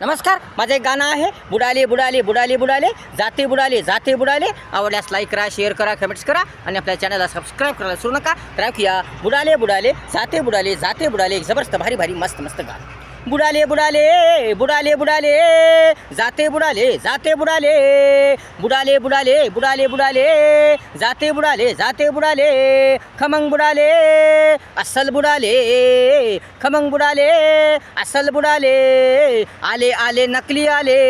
नमस्कार माझं एक गाणं आहे बुडाले बुडाले बुडाले बुडाले जाते बुडाले जाते बुडाले. आवडल्यास लाईक करा शेअर करा कमेंट्स करा आणि आपल्या चॅनलला सबस्क्राईब करायला विसरू नका. तर ऐकूया बुडाले बुडाले जाते बुडाले जाते बुडाले एक जबरदस्त भारी भारी मस्त मस्त गाणं. बुडाले बुडाले बुडाले बुडाले. जाते बुडाले जाते बुडाले. बुडाले बुडाले बुडाले बुडाले. जाते बुडाले जाते बुडाले. खमंग बुडाले अस्सल बुडाले. खमंग बुडाले अस्सल बुडाले. आले आले नकली आले.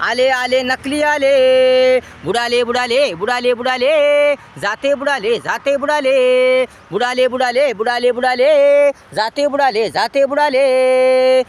आले आले नकली आले. बुडाले बुडाले बुडाले बुडाले. जाते बुडाले जाते बुडाले. बुडाले बुडाले बुडाले बुडाले. जाते बुडाले जाते बुडाले.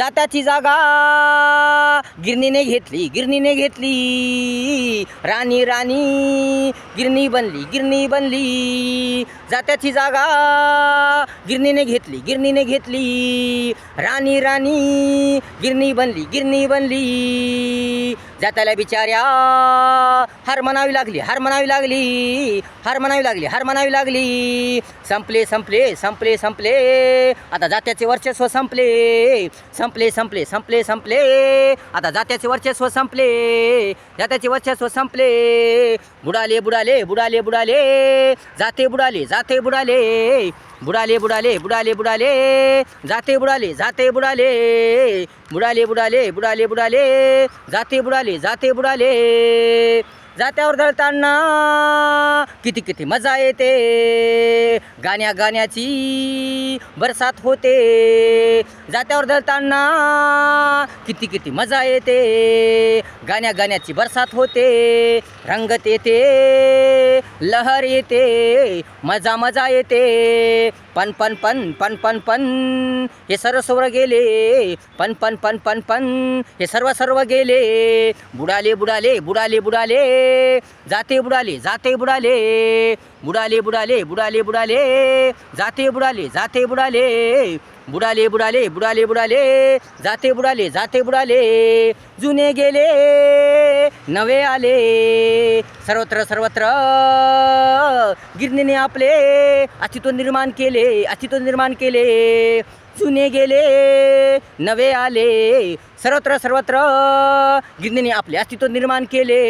जात्याची जागा. गिरणीने घेतली गिरणीने घेतली. राणी राणी गिरणी बनली गिरणी बनली. जात्याची जागा. गिरणीने घेतली गिरणीने घेतली. राणी राणी गिरणी बनली गिरणी बनली. जात्याला बिचाऱ्या हार म्हणावी लागली हार म्हणावी लागली. हार म्हणावी लागली हार म्हणावी लागली. संपले संपले संपले संपले. आता जात्याचे वर्चस्व संपले. संप संपले संपले संपले संपले. आता जात्याचे वर्चस्व संपले. जात्याचे वर्चस्व संपले. बुडाले बुडाले बुडाले बुडाले. जाते बुडाले जाते बुडाले. बुडाले बुडाले बुडाले बुडाले. जाते बुडाले जाते बुडाले. बुडाले बुडाले बुडाले बुडाले. जाते बुडाले जाते बुडाले. जात्यावर दळताना किती किती मजा येते. गाण्या गाण्याची बरसात होते. जात्यावर दळताना किती किती मजा येते. गाण्या गाण्याची बरसात होते. रंगत येते. लहर येते. मजा मजा येते. पन पन पन पन पन पन हे सर्व सर्व गेले. पन पन पन पन पन हे सर्व सर्व गेले. बुडाले बुडाले बुडाले बुडाले. जाते बुडाले जाते बुडाले. बुडाले बुडाले बुडाले बुडाले. जाते बुडाले जाते बुडाले. बुडाले बुडाले बुडाले बुडाले. जाते बुडाले जाते बुडाले. जुने गेले नवे आले. सर्वत्र सर्वत्र गिरणीने आपले. अस्तित्व निर्माण केले अस्तित्व निर्माण केले. जुने गेले नवे आले. सर्वत्र सर्वत्र गिरणीने आपले अस्तित्व निर्माण केले.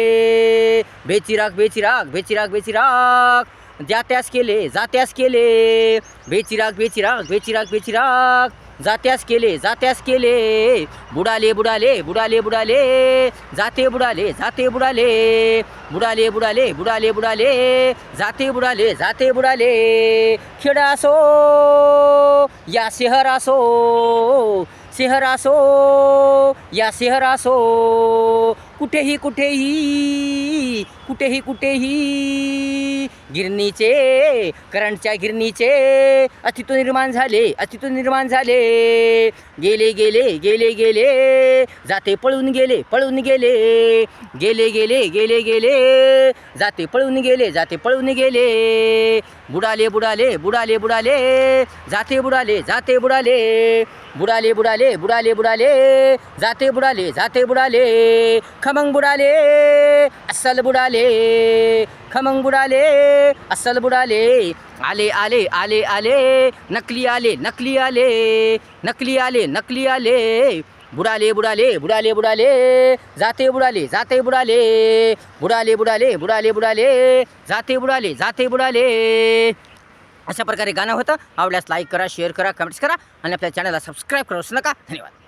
बेचिराग बेचिराग बेचिराग बेचिराग जात्यास केले जात्यास केले. बेचिराग बेचिराग बेचिराग बेचिराग. जात्यास केले जात्यास केले. बुडाले बुडाले बुडाले बुडाले. जाते बुडाले जाते बुडाले. बुडाले बुडाले बुडाले बुडाले. जाते बुडाले जाते बुडाले. खेडा असो या शहर असो शहर असो या शहर असो. कुठेही कुठेही कुठेही कुठेही. गिरणीचे करंटच्या गिरणीचे. अस्तित्व निर्माण झाले अस्तित्व निर्माण झाले. गेले गेले गेले गेले. जाते पळून गेले पळून गेले. गेले गेले गेले गेले. जाते पळून गेले जाते पळून गेले. बुडाले बुडाले बुडाले बुडाले जाते बुडाले जाते बुडाले बुडाले बुडाले बुडाले बुडाले जाते बुडाले जाते बुडाले खमंग बुडाले अस्सल बुडाले खमंग बुडाले अस्सल बुडाले आले आले आले आले नकली आले नकली आले नकली आले नकली आले बुडाले बुडाले बुडाले बुडाले. जाते बुडाले जाते बुडाले. बुडाले बुडाले बुडाले बुडाले. जाते बुडाले जाते बुडाले. अशा प्रकारे गाणं होतं. आवडल्यास लाईक करा शेअर करा कमेंट्स करा. आणि आपल्या चॅनलला सबस्क्राईब करू नका. धन्यवाद.